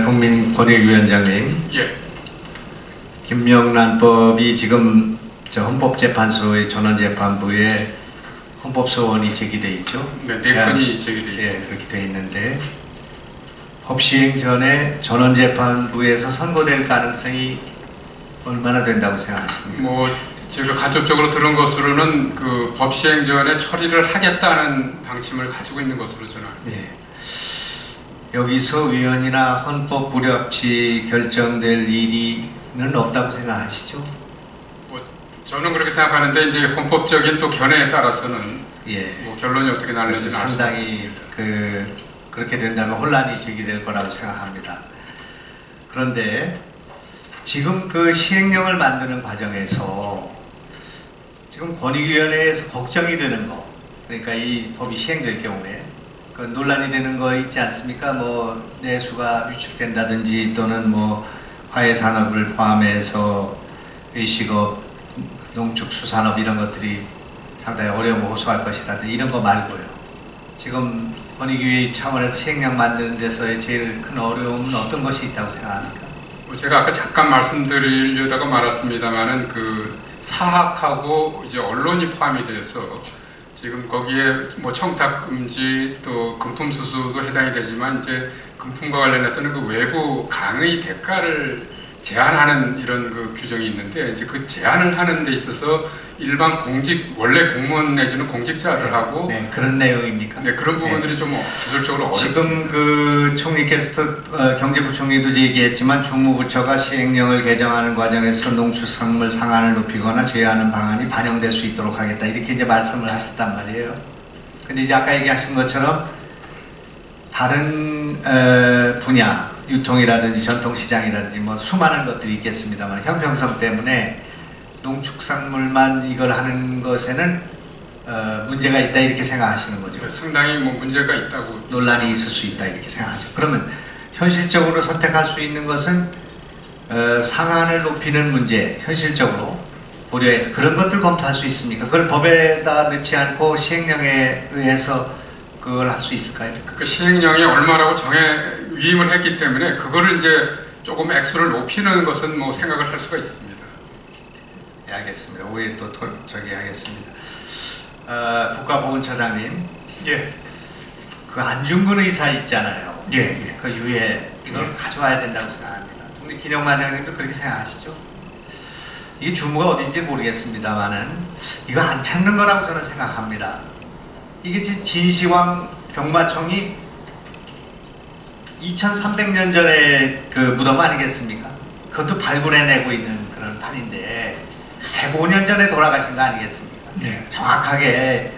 에, 국민 권익위원장님, 예, 김명란법이 지금 저 헌법재판소의 전원재판부에 헌법소원이 제기돼 있죠. 네, 네 건이 제기돼 예, 있습니다. 그렇게 돼 있는데 법 시행 전에 전원재판부에서 선고될 가능성이 얼마나 된다고 생각하십니까? 뭐 제가 간접적으로 들은 것으로는 그 법 시행 전에 처리를 하겠다는 방침을 가지고 있는 것으로 저는 알고 있습니다. 예. 여기서 위헌이나 헌법 불합치 결정될 일이는 없다고 생각하시죠? 뭐 저는 그렇게 생각하는데 이제 헌법적인 또 견해에 따라서는 예. 뭐 결론이 어떻게 수가 상당히. 그 그렇게 된다면 혼란이 제기될 거라고 생각합니다. 그런데 지금 그 시행령을 만드는 과정에서 지금 권익위원회에서 걱정이 되는 거, 그러니까 이 법이 시행될 경우에 그 논란이 되는 거 있지 않습니까? 뭐 내수가 위축된다든지 또는 뭐 화훼 산업을 포함해서 의식업, 농축 수산업 이런 것들이 상당히 어려움을 호소할 것이라든지 이런 거 말고요. 지금 권익위 차원에서 시행령 만드는 데서의 제일 큰 어려움은 어떤 것이 있다고 생각합니까? 뭐 제가 아까 잠깐 말씀드리려다가 말았습니다만은 그 사학하고 이제 언론이 포함이 돼서 지금 거기에 뭐 청탁 금지 또 금품 수수도 해당이 되지만 이제 금품과 관련해서는 그 외부 강의 대가를 제한하는 이런 그 규정이 있는데 이제 그 제한을 하는 데 있어서 일반 공직 원래 공무원 내지는 공직자를 하고 네, 그런 내용입니까? 네, 그런 부분들이 좀 기술적으로 어렵습니다. 지금 그 총리께서도 어, 경제부총리도 얘기했지만 중무부처가 시행령을 개정하는 과정에서 농수산물 상한을 높이거나 제한하는 방안이 반영될 수 있도록 하겠다 이렇게 이제 말씀을 하셨단 말이에요. 근데 이제 아까 얘기하신 것처럼 다른 어, 분야 유통이라든지 전통시장이라든지 뭐 수많은 것들이 있겠습니다만 형평성 때문에 농축산물만 이걸 하는 것에는 어, 문제가 있다 이렇게 생각하시는 거죠. 그 상당히 뭐 문제가 있다고 논란이 있을 수 있다 이렇게 생각하죠. 그러면 현실적으로 선택할 수 있는 것은 어, 상한을 높이는 문제 현실적으로 고려해서 그런 것들 검토할 수 있습니까? 그걸 법에다 넣지 않고 시행령에 의해서 그걸 할 수 있을까요? 그 시행령이 얼마라고 정해 위임을 했기 때문에 그거를 이제 조금 액수를 높이는 것은 뭐 생각을 할 수가 있습니다. 예, 알겠습니다. 오해 또 토- 저기 하겠습니다. 어, 국가보훈처장님, 예, 그 안중근 의사 있잖아요. 예, 예. 그 유해 이걸 가져와야 된다고 생각합니다. 우리 기념만장님도 그렇게 생각하시죠? 이게 주무가 어딘지 모르겠습니다만은 이거 안 찾는 거라고 저는 생각합니다. 이게 지- 진시황 병마총이 2300년 전에 그 무덤 아니겠습니까? 그것도 발굴해내고 있는 그런 판인데 105년 전에 돌아가신 거 아니겠습니까? 예. 정확하게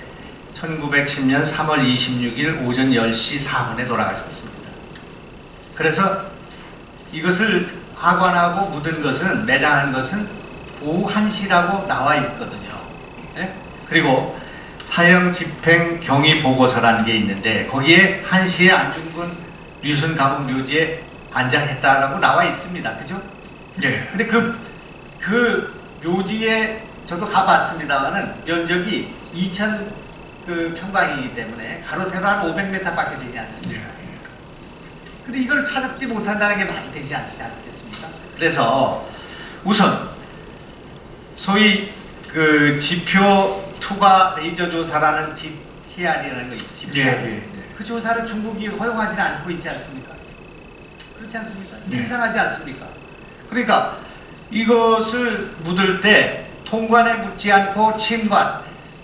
1910년 3월 26일 오전 10시 4분에 돌아가셨습니다. 그래서 이것을 하관하고 묻은 것은 매장한 것은 오후 1시라고 나와 있거든요. 예? 그리고 사형 집행 경위 보고서라는 게 있는데 거기에 1시에 안중근 류순 감옥 묘지에 안장했다라고 나와 있습니다. 그죠? 예, 근데 그, 그 묘지에 저도 가봤습니다만은 면적이 2,000그 평방이기 때문에 가로 세로 한 500m 밖에 되지 않습니다. 근데 이걸 찾지 못한다는 게 말이 되지 않지 않겠습니까? 그래서 우선 소위 그 지표 투과 레이저 조사라는 TR이라는 거 있죠. 지표. 예, 예. 그 조사를 중국이 허용하지 않고 있지 않습니까? 그렇지 않습니까? 네. 이상하지 않습니까? 그러니까 이것을 묻을 때 통관에 묻지 않고 침관,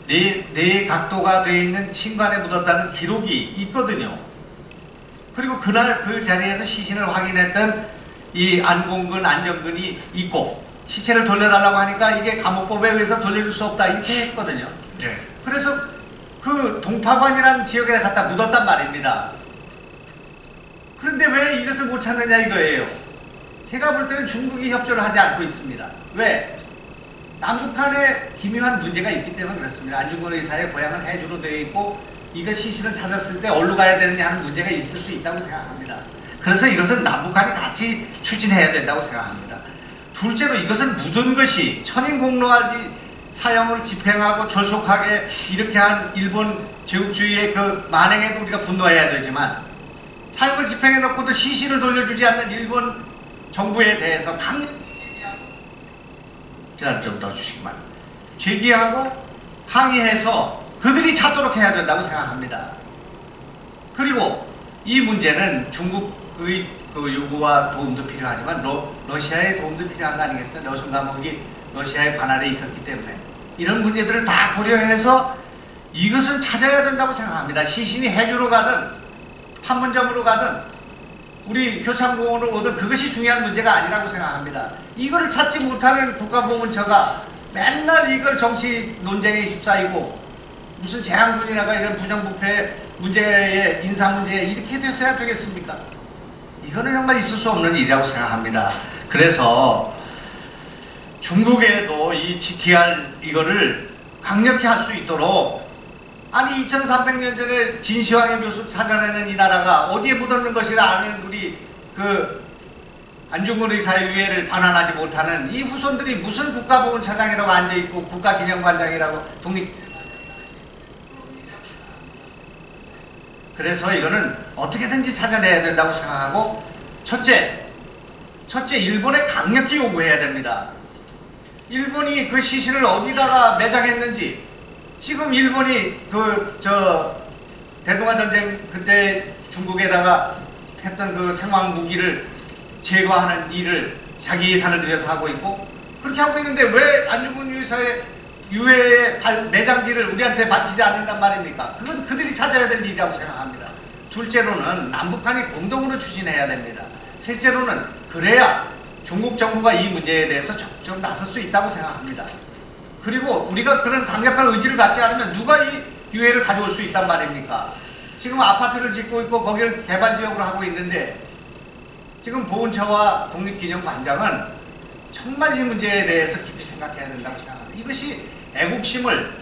네, 네 각도가 되어 있는 침관에 묻었다는 기록이 있거든요. 그리고 그날 그 자리에서 시신을 확인했던 이 안공근, 안정근이 있고 시체를 돌려달라고 하니까 이게 감옥법에 의해서 돌려줄 수 없다 이렇게 했거든요. 예. 그래서 그 동파관이라는 지역에 갖다 묻었단 말입니다. 그런데 왜 이것을 못 찾느냐 이거예요. 제가 볼 때는 중국이 협조를 하지 않고 있습니다. 왜? 남북한에 기묘한 문제가 있기 때문에 그렇습니다. 안중근 의사의 고향은 해주로 되어 있고 이거 시신을 찾았을 때 어디로 가야 되느냐 하는 문제가 있을 수 있다고 생각합니다. 그래서 이것은 남북한이 같이 추진해야 된다고 생각합니다. 둘째로 이것은 묻은 것이 천인공로할 사형을 집행하고 졸속하게 이렇게 한 일본 제국주의의 그 만행에도 우리가 분노해야 되지만 사형을 집행해 놓고도 시신을 돌려주지 않는 일본 정부에 대해서 강력히 제안 좀더 주시기만 제기하고 항의해서 그들이 찾도록 해야 된다고 생각합니다. 그리고 이 문제는 중국의 그 요구와 도움도 필요하지만 러, 러시아의 도움도 필요한 거 아니겠습니까? 여순 감옥이 러시아의 관할에 있었기 때문에 이런 문제들을 다 고려해서 이것은 찾아야 된다고 생각합니다. 시신이 해주로 가든 판문점으로 가든 우리 효창공원으로 오든 그것이 중요한 문제가 아니라고 생각합니다. 이거를 찾지 못하는 국가보훈처가 맨날 이걸 정치 논쟁에 휩싸이고 무슨 재앙군이나가 이런 부정부패 문제에 인사 문제에 이렇게 됐어야 되겠습니까? 이거는 정말 있을 수 없는 일이라고 생각합니다. 그래서 중국에도 이 GTR 이거를 강력히 할 수 있도록 아니 2300년 전에 진시황의 묘수 찾아내는 이 나라가 어디에 묻었는 것이라 아는 우리 그 안중근 의사의 유해를 반환하지 못하는 이 후손들이 무슨 국가보훈 차장이라고 앉아있고 국가기념관장이라고 독립 그래서 이거는 어떻게든지 찾아내야 된다고 생각하고 첫째, 첫째 일본에 강력히 요구해야 됩니다. 일본이 그 시신을 어디다가 매장했는지 지금 일본이 그 저 대동아 전쟁 그때 중국에다가 했던 그 생화학 무기를 제거하는 일을 자기 예산을 들여서 하고 있고 그렇게 하고 있는데 왜 안중근 유사의 유해의 발- 매장지를 우리한테 맡기지 않는단 말입니까? 그건 그들이 찾아야 될 일이라고 생각합니다. 둘째로는 남북한이 공동으로 추진해야 됩니다. 셋째로는 그래야 중국 정부가 이 문제에 대해서 적극적으로 나설 수 있다고 생각합니다. 그리고 우리가 그런 강력한 의지를 갖지 않으면 누가 이 유해를 가져올 수 있단 말입니까? 지금 아파트를 짓고 있고 거기를 개발 지역으로 하고 있는데 지금 보훈처와 독립기념관장은 정말 이 문제에 대해서 깊이 생각해야 된다고 생각합니다. 이것이 애국심을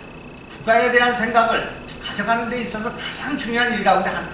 국가에 대한 생각을 가져가는 데 있어서 가장 중요한 일 가운데 한-